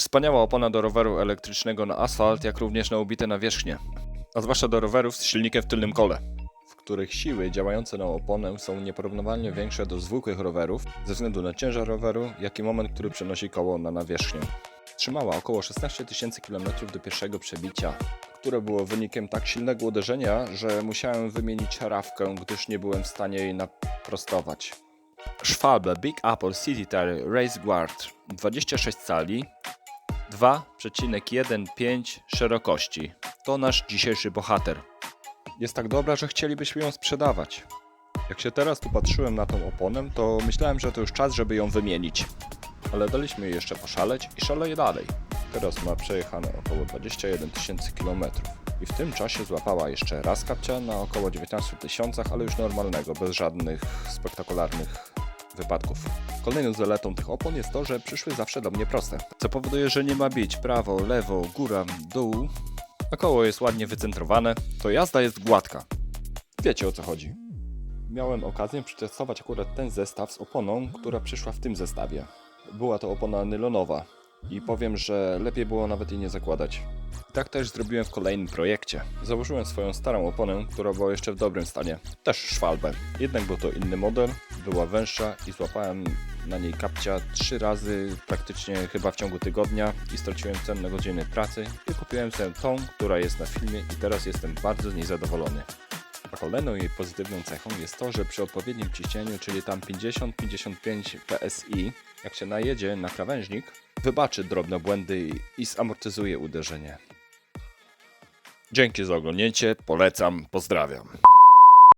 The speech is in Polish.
Wspaniała opona do roweru elektrycznego na asfalt, jak również na ubite nawierzchnie. A zwłaszcza do rowerów z silnikiem w tylnym kole, w których siły działające na oponę są nieporównywalnie większe do zwykłych rowerów ze względu na ciężar roweru, jak i moment, który przenosi koło na nawierzchnię. Trzymała około 16 tysięcy km do pierwszego przebicia, które było wynikiem tak silnego uderzenia, że musiałem wymienić rawkę, gdyż nie byłem w stanie jej naprostować. Schwalbe Big Apple City Tire Race Guard 26 cali 2,15 szerokości. To nasz dzisiejszy bohater. Jest tak dobra, że chcielibyśmy ją sprzedawać. Jak się teraz tu patrzyłem na tą oponę, to myślałem, że to już czas, żeby ją wymienić. Ale daliśmy jej jeszcze poszaleć i szaleje dalej. Teraz ma przejechane około 21 tysięcy kilometrów. I w tym czasie złapała jeszcze raz kapcia na około 19 tysiącach, ale już normalnego, bez żadnych spektakularnych wypadków. Kolejną zaletą tych opon jest to, że przyszły zawsze do mnie proste, co powoduje, że nie ma bić prawo, lewo, góra, dół, a koło jest ładnie wycentrowane, to jazda jest gładka. Wiecie o co chodzi. Miałem okazję przetestować akurat ten zestaw z oponą, która przyszła w tym zestawie. Była to opona nylonowa i powiem, że lepiej było nawet jej nie zakładać. Tak też zrobiłem w kolejnym projekcie. Założyłem swoją starą oponę, która była jeszcze w dobrym stanie. Też szwalbę. Jednak był to inny model, była węższa i złapałem na niej kapcia trzy razy praktycznie chyba w ciągu tygodnia i straciłem cenne godziny pracy i kupiłem sobie tą, która jest na filmie i teraz jestem bardzo z niej zadowolony. A kolejną jej pozytywną cechą jest to, że przy odpowiednim ciśnieniu, czyli tam 50-55 PSI, jak się najedzie na krawężnik, wybaczy drobne błędy i- zamortyzuje uderzenie. Dzięki za oglądnięcie, polecam, pozdrawiam.